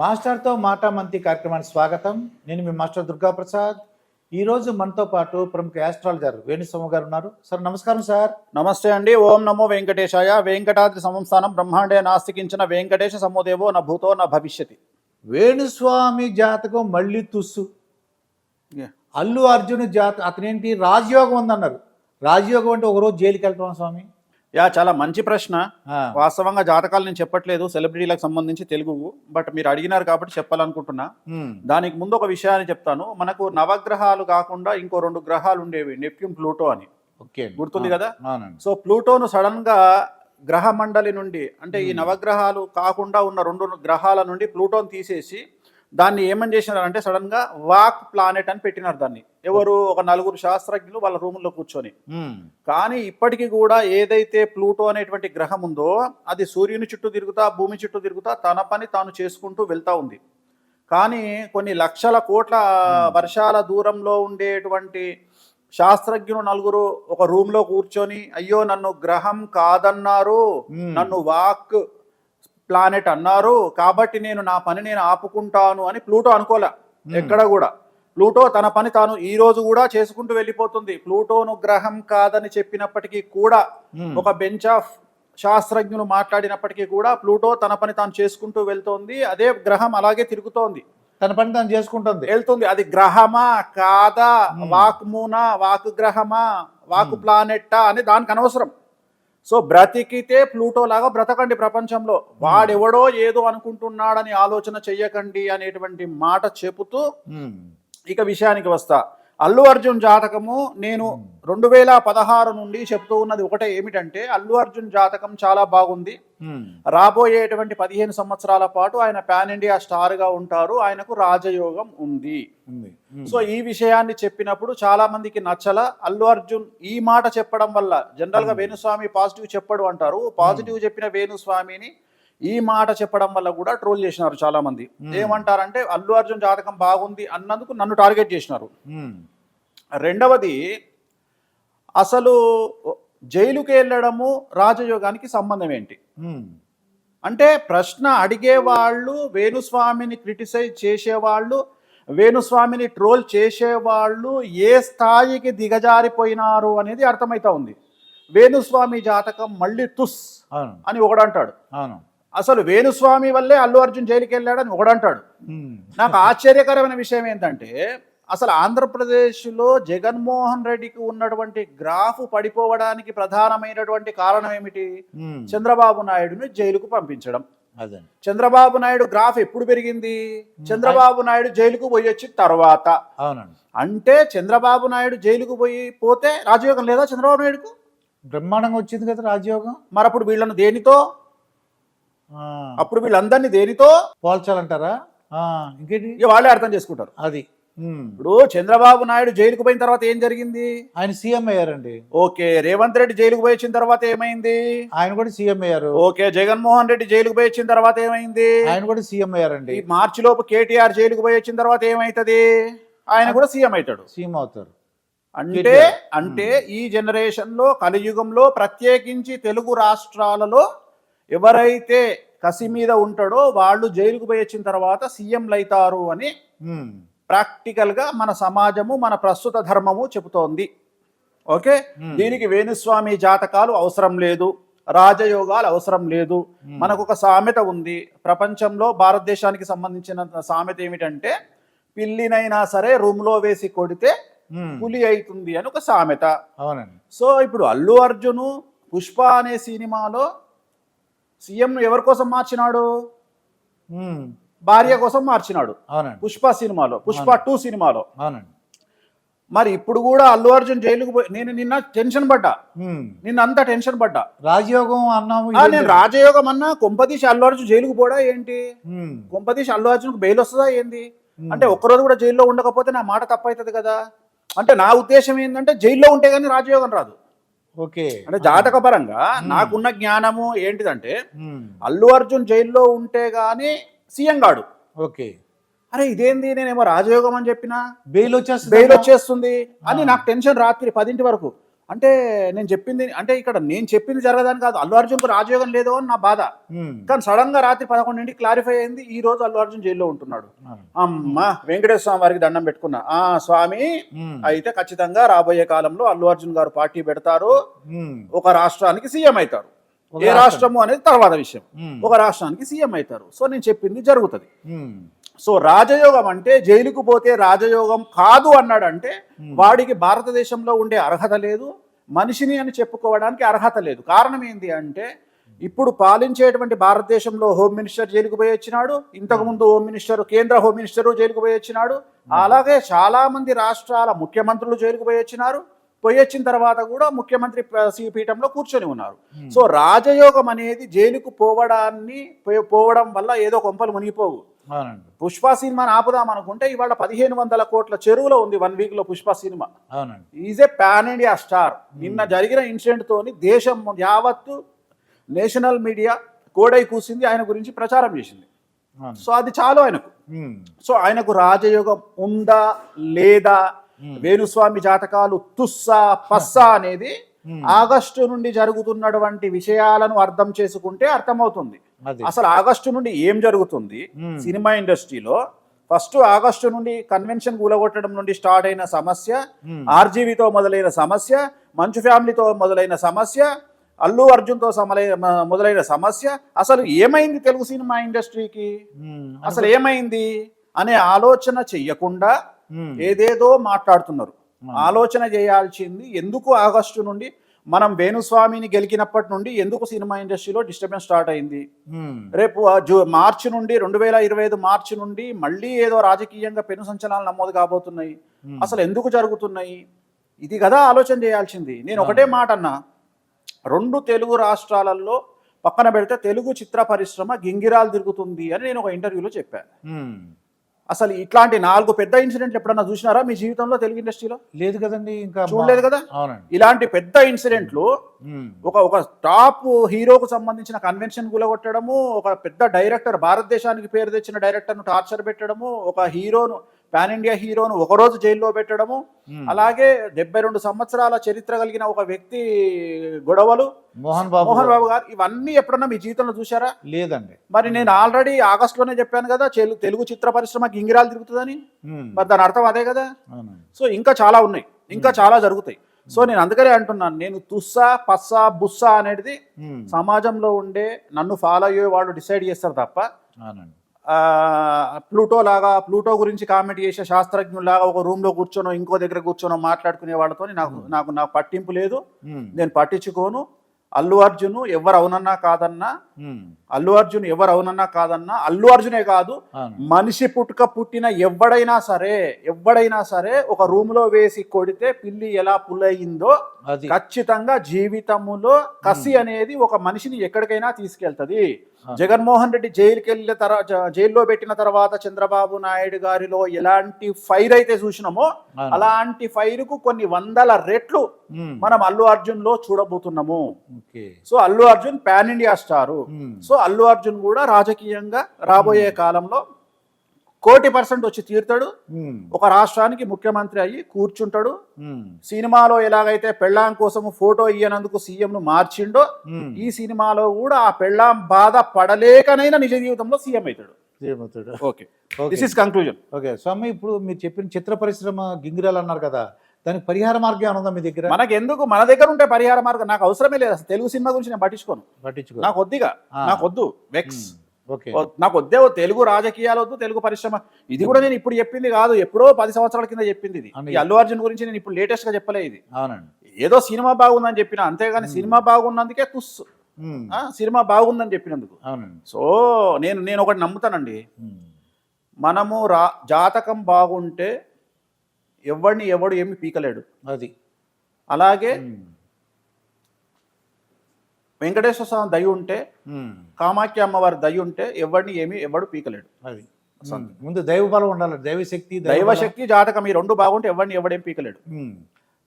మాస్టర్తో మాట మంతి కార్యక్రమానికి స్వాగతం. నేను మీ మాస్టర్ దుర్గా ప్రసాద్ ఈ రోజు మనతో పాటు ప్రముఖ యాస్ట్రాలజర్ వేణుస్వామి గారు ఉన్నారు. సార్ నమస్కారం సార్. నమస్తే అండి. ఓం నమో వెంకటేశాయ. వెంకటాద్రి సంస్థానం బ్రహ్మాండే నాస్తికించిన వెంకటేశ సమోదేవో నా భూతో నా భవిష్యతి. వేణుస్వామి జాతకం మళ్ళీ తుస్సు. అల్లు అర్జున్ జాత అతనేంటి? రాజయోగం ఉందన్నారు. రాజయోగం అంటే ఒకరోజు జైలుకి వెళ్తాం స్వామి? యా చాలా మంచి ప్రశ్న. వాస్తవంగా జాతకాలు నేను చెప్పట్లేదు సెలబ్రిటీలకు సంబంధించి తెలుగు బట్ మీరు అడిగినారు కాబట్టి చెప్పాలనుకుంటున్నా. దానికి ముందు ఒక విషయాన్ని చెప్తాను. మనకు నవగ్రహాలు కాకుండా ఇంకో రెండు గ్రహాలు ఉండేవి నెప్ట్యూన్ ప్లూటో అని. ఓకే. గుర్తుంది కదా? సో ప్లూటోను సడన్గా గ్రహ మండలి నుండి అంటే ఈ. నవగ్రహాలు కాకుండా ఉన్న రెండు గ్రహాల నుండి ప్లూటోని తీసేసి దాన్ని ఏమని చేసినారంటే సడన్గా వాక్ ప్లానెట్ అని పెట్టినారు దాన్ని. ఎవరు? ఒక నలుగురు శాస్త్రజ్ఞులు వాళ్ళ రూముల్లో కూర్చొని. కానీ ఇప్పటికీ కూడా ఏదైతే ప్లూటో అనేటువంటి గ్రహం ఉందో అది సూర్యుని చుట్టూ తిరుగుతా భూమి చుట్టూ తిరుగుతా తన పని తాను చేసుకుంటూ వెళ్తా ఉంది. కానీ కొన్ని లక్షల కోట్ల. వర్షాల దూరంలో ఉండేటువంటి శాస్త్రజ్ఞులు నలుగురు ఒక రూమ్లో కూర్చొని అయ్యో నన్ను గ్రహం కాదన్నారు. నన్ను వాక్ ప్లానెట్ అన్నారు కాబట్టి నేను నా పని నేను ఆపుకుంటాను అని ప్లూటో అనుకోలే. ఎక్కడ కూడా. ప్లూటో తన పని తాను ఈ రోజు కూడా చేసుకుంటూ వెళ్ళిపోతుంది. ప్లూటోను గ్రహం కాదని చెప్పినప్పటికీ కూడా ఒక బెంచ్ ఆఫ్ శాస్త్రజ్ఞులు మాట్లాడినప్పటికీ కూడా ప్లూటో తన పని తాను చేసుకుంటూ వెళ్తోంది. అదే గ్రహం అలాగే తిరుగుతోంది. తన పని తను చేసుకుంటుంది. వెళ్తుంది. అది గ్రహమా? కాదా? Hmm. వాక్ మూనా వాక్ గ్రహమా వాక్. ప్లానెట్టా అని దానికి అనవసరం. సో బ్రతికితే ప్లూటో లాగా బ్రతకండి ప్రపంచంలో. వాడెవడో ఏదో అనుకుంటున్నాడని ఆలోచన చెయ్యకండి అనేటువంటి మాట చెబుతూ ఇక విషయానికి వస్తా. అల్లు అర్జున్ జాతకము నేను రెండు వేల పదహారు నుండి చెప్తూ ఉన్నది ఒకటే ఏమిటంటే అల్లు అర్జున్ జాతకం చాలా బాగుంది. రాబోయేటువంటి పదిహేను సంవత్సరాల పాటు ఆయన పాన్ ఇండియా స్టార్గా ఉంటారు ఆయనకు రాజయోగం ఉంది. సో ఈ విషయాన్ని చెప్పినప్పుడు చాలా మందికి నచ్చల అల్లు అర్జున్ ఈ మాట చెప్పడం వల్ల జనరల్గా. వేణుస్వామి పాజిటివ్ చెప్పడు అంటారు. పాజిటివ్ చెప్పిన వేణుస్వామిని ఈ మాట చెప్పడం వల్ల కూడా ట్రోల్ చేసినారు చాలా మంది. ఏమంటారంటే అల్లు అర్జున్ జాతకం బాగుంది అన్నందుకు నన్ను టార్గెట్ చేసినారు. రెండవది అసలు జైలుకి వెళ్ళడము రాజయోగానికి సంబంధం ఏంటి? అంటే ప్రశ్న అడిగేవాళ్ళు వేణుస్వామిని క్రిటిసైజ్ చేసేవాళ్ళు వేణుస్వామిని ట్రోల్ చేసేవాళ్ళు ఏ స్థాయికి దిగజారిపోయినారు అనేది అర్థమవుతా ఉంది. వేణుస్వామి జాతకం మళ్ళీ తుస్ అని ఒకడంటాడు. అవును. అసలు వేణుస్వామి వల్లే అల్లు అర్జున్ జైలుకి వెళ్ళాడని ఒకడంటాడు. నాకు ఆశ్చర్యకరమైన విషయం ఏంటంటే అసలు ఆంధ్రప్రదేశ్లో జగన్మోహన్ రెడ్డికి ఉన్నటువంటి గ్రాఫ్ పడిపోవడానికి ప్రధానమైనటువంటి కారణం ఏమిటి? చంద్రబాబు నాయుడుని జైలుకు పంపించడం. అదే. చంద్రబాబు నాయుడు గ్రాఫ్ ఎప్పుడు పెరిగింది? చంద్రబాబు నాయుడు జైలుకు పోయి వచ్చిన తర్వాత. అవునండి. అంటే చంద్రబాబు నాయుడు జైలుకు పోయి పోతే రాజయోగం లేదా చంద్రబాబు నాయుడుకు? బ్రహ్మాండంగా వచ్చింది కదా రాజయోగం. మరి అప్పుడు వీళ్ళను దేనితో? అప్పుడు వీళ్ళందరినీ దేనితో? పోల్చాలంటారా? ఇంకేంటి? ఇక వాళ్ళే అర్థం చేసుకుంటారు. అది. ఇప్పుడు చంద్రబాబు నాయుడు జైలుకు పోయిన తర్వాత ఏం జరిగింది? ఆయన సీఎం అయ్యారండి. ఓకే రేవంత్ రెడ్డి జైలుకు పోయి వచ్చిన తర్వాత ఏమైంది? ఆయన కూడా సీఎం అయ్యారు. ఓకే జగన్మోహన్ రెడ్డి జైలుకు పోయి వచ్చిన తర్వాత ఏమైంది? ఆయన కూడా సీఎం అయ్యారండి. మార్చి లోపు కేటీఆర్ జైలుకు పోయి వచ్చిన తర్వాత ఏమైతది? ఆయన కూడా సీఎం అవుతాడు. సీఎం అవుతారు. అంటే. అంటే ఈ జనరేషన్లో కలియుగంలో ప్రత్యేకించి తెలుగు రాష్ట్రాలలో ఎవరైతే కసి మీద ఉంటాడో వాళ్ళు జైలుకు పోయి వచ్చిన తర్వాత సీఎంలు అవుతారు అని ఉమ్, ప్రాక్టికల్గా మన సమాజము మన ప్రస్తుత ధర్మము చెబుతోంది. ఓకే? దీనికి వేణుస్వామి జాతకాలు అవసరం లేదు రాజయోగాలు అవసరం లేదు. మనకు ఒక సామెత ఉంది. ప్రపంచంలో భారతదేశానికి సంబంధించిన సామెత ఏమిటంటే పిల్లినైనా సరే రూమ్లో వేసి కొడితే పులి అవుతుంది అని ఒక సామెత. అవునండి. సో ఇప్పుడు అల్లు అర్జును పుష్ప అనే సినిమాలో సీఎం ఎవరి కోసం మార్చినాడు? భార్య కోసం మార్చినాడు. అవునండి. పుష్ప సినిమాలో పుష్ప టూ సినిమాలో. అవునండి. మరి ఇప్పుడు కూడా అల్లు అర్జున్ జైలుకు పోయి నేను నిన్న టెన్షన్ పడ్డా. నిన్న అంతా టెన్షన్ పడ్డా. రాజయోగం అన్నాము? నేను రాజయోగం అన్నా కొంపదీసి అల్లు అర్జున్ జైలుకు పోడా ఏంటి? ఉమ్, కొంపదీసి అల్లు అర్జున్కు బెయిల్ వస్తుందా ఏంది? అంటే ఒక్కరోజు కూడా జైల్లో ఉండకపోతే నా మాట తప్పవుతుంది కదా? అంటే నా ఉద్దేశం ఏంటంటే జైల్లో ఉంటే కానీ రాజయోగం రాదు. ఓకే. అంటే జాతక పరంగా నాకున్న జ్ఞానము ఏంటిదంటే అల్లు అర్జున్ జైల్లో ఉంటే గాని సీఎం గాడు. ఓకే. అరే ఇదేంది? నేనేమో రాజయోగం అని చెప్పినా? బెయిల్ వచ్చేస్తుంది బెయిల్ వచ్చేస్తుంది అని. నాకు టెన్షన్ రాత్రి పదింటి వరకు. అంటే నేను చెప్పింది అంటే ఇక్కడ నేను చెప్పింది జరగదని కాదు అల్లు అర్జున్కు రాజయోగం లేదో అని నా బాధ. కానీ సడన్గా రాత్రి పదకొండింటికి క్లారిఫై అయింది ఈ రోజు అల్లు అర్జున్ జైల్లో ఉంటున్నాడు. అమ్మా వెంకటేశ్వర స్వామి వారికి దండం పెట్టుకున్నా ఆ స్వామి. అయితే ఖచ్చితంగా రాబోయే కాలంలో అల్లు అర్జున్ గారు పార్టీ పెడతారు. ఒక రాష్ట్రానికి సీఎం అవుతారు ఏ రాష్ట్రం. రాష్ట్రము అనేది తర్వాత విషయం. ఒక రాష్ట్రానికి సీఎం అవుతారు సో నేను చెప్పింది జరుగుతుంది. సో రాజయోగం అంటే జైలుకు పోతే రాజయోగం కాదు అన్నాడంటే వాడికి భారతదేశంలో ఉండే అర్హత లేదు మనిషిని అని చెప్పుకోవడానికి అర్హత లేదు. కారణం ఏంటి అంటే ఇప్పుడు పాలించేటువంటి భారతదేశంలో హోమ్ మినిస్టర్ జైలుకు పోయి వచ్చినాడు ఇంతకుముందు హోమ్ మినిస్టర్ కేంద్ర హోమ్ మినిస్టర్ జైలుకు పోయి వచ్చినాడు అలాగే చాలా మంది రాష్ట్రాల ముఖ్యమంత్రులు జైలుకు పోయి వచ్చినారు పోయి వచ్చిన తర్వాత కూడా ముఖ్యమంత్రి పీఠంలో కూర్చొని ఉన్నారు. సో రాజయోగం అనేది జైలుకు పోవడాన్ని పో- పోవడం వల్ల ఏదో కొంపలు మునిగిపోవు. అవునండి. పుష్ప సినిమాని ఆపుదాం అనుకుంటే ఇవాళ పదిహేను వందల కోట్ల చెరువులో ఉంది వన్ వీక్లో పుష్ప సినిమా. అవునండి. Is a pan India star నిన్న జరిగిన ఇన్సిడెంట్ తోని దేశం యావత్తు నేషనల్ మీడియా కోడై కూసింది ఆయన గురించి ప్రచారం చేసింది. సో అది చాలు ఆయనకు. సో ఆయనకు రాజయోగం ఉందా లేదా? Hmm. వేణుస్వామి జాతకాలు తుస్సా పస్సా అనేది Hmm. ఆగస్టు నుండి జరుగుతున్నటువంటి విషయాలను అర్థం చేసుకుంటే అర్థమవుతుంది. అసలు ఆగస్టు నుండి ఏం జరుగుతుంది. సినిమా ఇండస్ట్రీలో ఫస్ట్ ఆగస్టు నుండి కన్వెన్షన్ కూలగొట్టడం నుండి స్టార్ట్ అయిన సమస్య. ఆర్జీవీతో మొదలైన సమస్య మంచు ఫ్యామిలీతో మొదలైన సమస్య అల్లు అర్జున్తో సమలై మొదలైన సమస్య అసలు ఏమైంది తెలుగు సినిమా ఇండస్ట్రీకి. అసలు ఏమైంది అనే ఆలోచన చెయ్యకుండా. ఏదేదో మాట్లాడుతున్నారు ఆలోచన చేయాల్సింది ఎందుకు ఆగస్టు నుండి మనం వేణుస్వామిని గెలికినప్పటి నుండి ఎందుకు సినిమా ఇండస్ట్రీలో డిస్టర్బెన్స్ స్టార్ట్ అయింది. రేపు జూ మార్చి నుండి రెండు వేల ఇరవై ఐదు మార్చి నుండి మళ్ళీ ఏదో రాజకీయంగా పెను సంచలనాలు నమోదు కాబోతున్నాయి. అసలు ఎందుకు జరుగుతున్నాయి? ఇది కదా ఆలోచన చేయాల్సింది. నేను ఒకటే మాట అన్నా. రెండు తెలుగు రాష్ట్రాలలో పక్కన పెడితే తెలుగు చిత్ర పరిశ్రమ గింగిరాలు తిరుగుతుంది అని నేను ఒక ఇంటర్వ్యూలో చెప్పాను. అసలు ఇట్లాంటి నాలుగు పెద్ద ఇన్సిడెంట్లు ఎప్పుడన్నా చూసినారా మీ జీవితంలో తెలుగు ఇండస్ట్రీలో? లేదు కదండి ఇంకా చూడలేదు కదా? అవునండి. ఇలాంటి పెద్ద ఇన్సిడెంట్లు. ఒక ఒక టాప్ హీరోకు సంబంధించిన కన్వెన్షన్ కూలగొట్టడము ఒక పెద్ద డైరెక్టర్ భారతదేశానికి పేరు తెచ్చిన డైరెక్టర్ను టార్చర్ పెట్టడము ఒక హీరోను పాన్ ఇండియా హీరోను ఒక రోజు జైల్లో పెట్టడము. అలాగే డెబ్బై రెండు సంవత్సరాల చరిత్ర కలిగిన ఒక వ్యక్తి గొడవలు మోహన్ బాబు మోహన్ బాబు గారు ఇవన్నీ ఎప్పుడన్నా మీ జీవితంలో చూసారా లేదండి. మరి నేను ఆల్రెడీ ఆగస్టులోనే చెప్పాను కదా తెలుగు చిత్ర పరిశ్రమ గింగిరాలు తిరుగుతుందని. మరి దాని అర్థం అదే కదా? సో ఇంకా చాలా ఉన్నాయి. ఇంకా చాలా జరుగుతాయి. సో నేను అందుకనే అంటున్నాను నేను తుస్సా పస్సా బుస్సా అనేది. సమాజంలో ఉండే నన్ను ఫాలో అయ్యే వాళ్ళు డిసైడ్ చేస్తారు తప్ప ప్లూటో లాగా ప్లూటో గురించి కామెంట్ చేసే శాస్త్రజ్ఞులాగా ఒక రూమ్లో కూర్చోనో ఇంకో దగ్గర కూర్చోనో మాట్లాడుకునే వాళ్ళతో నాకు నాకు నాకు పట్టింపు లేదు. నేను పట్టించుకోను అల్లు అర్జున్ ఎవరు అవునన్నా కాదన్నా. అల్లు అర్జున్ ఎవరు అవునన్నా కాదన్నా అల్లు అర్జునే కాదు మనిషి పుట్టుక పుట్టిన ఎవడైనా సరే ఎవడైనా సరే ఒక రూమ్లో వేసి కొడితే పిల్లి ఎలా పుల్లయిందో ఖచ్చితంగా జీవితములో కసి అనేది ఒక మనిషిని ఎక్కడికైనా తీసుకెళ్తది. జగన్మోహన్ రెడ్డి జైలుకి వెళ్ళిన తర్వాత జైల్లో పెట్టిన తర్వాత చంద్రబాబు నాయుడు గారిలో ఎలాంటి ఫైర్ అయితే చూసినామో. అలాంటి ఫైర్కు కొన్ని వందల రెట్లు. మనం అల్లు అర్జున్లో చూడబోతున్నాము so Allu Arjun pan India star. So Allu Arjun కూడా రాజకీయంగా రాబోయే కాలంలో కోటి పర్సెంట్ వచ్చి తీరుతాడు. ఉమ్. ఒక రాష్ట్రానికి ముఖ్యమంత్రి అయ్యి కూర్చుంటాడు. సినిమాలో ఎలాగైతే పెళ్ళాం కోసం ఫోటో ఇయ్యనందుకు సీఎం ను మార్చిండో. ఈ సినిమాలో కూడా ఆ పెళ్ళాం బాధ పడలేకనైనా నిజ జీవితంలో సీఎం అవుతాడు. Okay. This is conclusion okay స్వామి ఇప్పుడు మీరు చెప్పిన చిత్ర పరిశ్రమ గింగిరాలు అన్నారు కదా. దానికి పరిహార మార్గం ఉందా మీ దగ్గర? మనకి ఎందుకు మన దగ్గర ఉంటే పరిహార మార్గం. నాకు అవసరమే లేదు. అసలు తెలుగు సినిమా గురించి నేను పట్టించుకోను. పట్టించుకో నాకు వద్దిగా. నాకు వద్దు. వెక్స్. ఓకే. నాకు వద్దే తెలుగు రాజకీయాలు వద్దు తెలుగు పరిశ్రమ. ఇది కూడా నేను ఇప్పుడు చెప్పింది కాదు. ఎప్పుడో పది సంవత్సరాల కింద చెప్పింది ఇది. ఈ అల్లు అర్జున్ గురించి నేను ఇప్పుడు లేటెస్ట్గా చెప్పలే ఇది. అవునండి. ఏదో సినిమా బాగుందని చెప్పిన అంతేగాని సినిమా బాగున్నందుకే. ఆ, సినిమా బాగుందని చెప్పినందుకు. అవునండి. సో నేను నేను ఒకటి నమ్ముతానండి. మనము రా జాతకం బాగుంటే ఎవడిని ఎవడు ఏమి పీకలేడు అది అలాగే. వెంకటేశ్వర స్వామి దయ ఉంటే. కామాఖ్య అమ్మవారి దయ ఉంటే ఎవడిని ఏమి ఎవడు పీకలేడు అది. ముందు దైవ బలం ఉండాలి దైవ శక్తి దైవ బలం. శక్తి జాతకం ఈ రెండు బాగుంటే ఎవడిని ఎవడేం పీకలేడు.